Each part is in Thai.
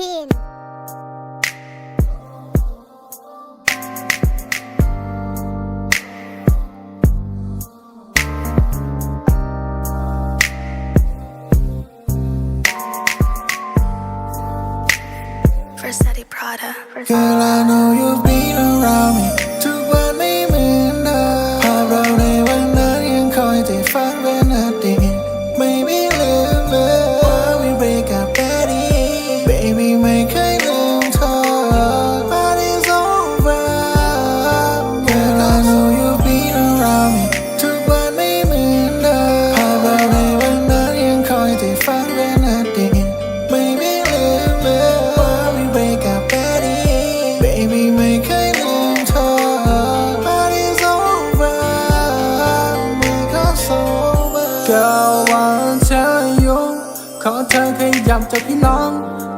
15. Versace Prada. Girl, I know you've been around me ทุก over ก็ว่าเธออยู่ขอเธอขยับจากพี่น้อง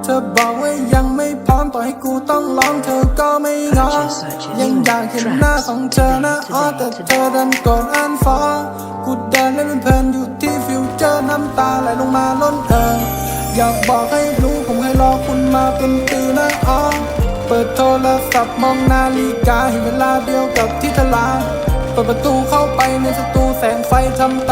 เธอบอกว่ายังไม่พร้อมต่อให้กูต้องลองเธอก็ไม่งอยังอยากเห็นหน้าของเธอนะอ๋อแต่เธอดันกดอันฟ้องกูเดินเล่นเพลินอยู่ที่ฟิวเจอร์น้ำตาไหลลงมาล้นเอ่ออยากบอกให้รู้ผมเคยรอคุณมาเป็นปีนะอ๋อเปิดโทรศัพท์มองนาฬิกาเห็นเวลาเดียวกับที่ตลาดเปิดประตูเข้าไปในสตูแสงไฟทำตา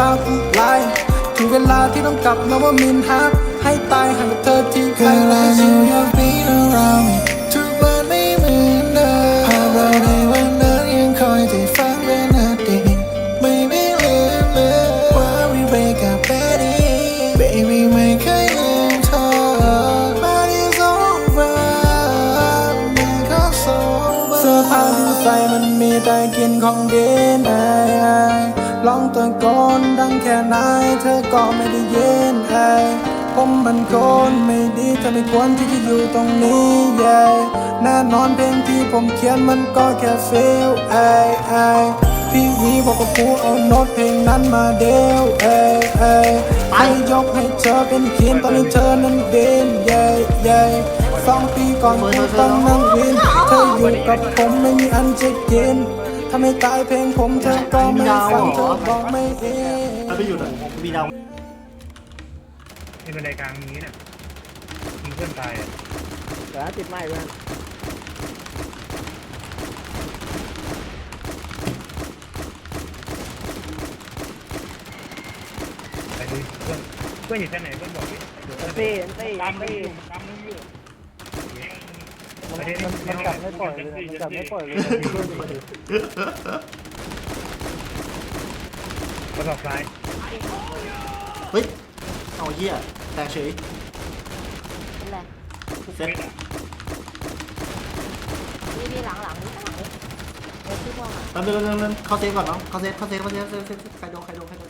กับนว่ามินฮักให้ตายห่างกับเธอที่ใครไม่ชิน you've been around me ทุกวันไม่เหมือนเดิมภาพเราในวันนั้นยังคอยจะฝันเป็นอดีตไม่มีลืมเลยว่า we break up daddy baby ไม่เคยลืมเธอ but it's over มันก็ over เสื้อผ้าที่ใส่มันมีแต่กินของดิน อไอลองตะโกนดังแค่ไหนเธอก็ไม่ได้ยินไอผมมันคนไม่ดีเธอไม่ควรที่จะอยู่ตรงนี้ yeah แน่นอนเพลงที่ผมเขียนมันก็แค่ feel ไอไอพี่วีบอกกับกูเอาโน้ตเพลงนั้นมาเดียวเอ้ยเอ้ยให้ยกให้เธอเป็นคีนตอนนี้เธอนั้นเด่น yeah yeah สองปีก่อนกูต้องนั่งวินเธออยู่กับผมไม่มีอันจะกิน ถ้าไม่ตายเพลงผมเธอก็ไม่ฟังเธอบอกไม่เองถ้าไปอยู่ไหนมีดาวในบันไดกลางนี้เนี่ยยิงเพื่อนตายอะเดี๋ยวติดไม้เพื่อนไปดูเพื่อนเพื่อนอยู่ที่ไหนเพื่อนบอกดิเดี๋ยวเต้เต้ตามมึงเต้อยู่ตามมึงอยู่ มันมันมันกลับไม่ปล่อยเลยมันกลับไม่ปล่อยเลยกระสอบทรายเฮ้ย เอาเหี้ยแตกเฉยนั่นแหละเซ็ตนี่นี่หลังหลังนี่หลังนี่เออชื่อพ่ออะ แป๊บนึงแป๊บนึงแป๊บนึงเข้าเซฟก่อนน้องเข้าเซฟเข้าเซฟเข้าเซฟเซฟเซฟเซฟใครโดนใครโดนใครโดน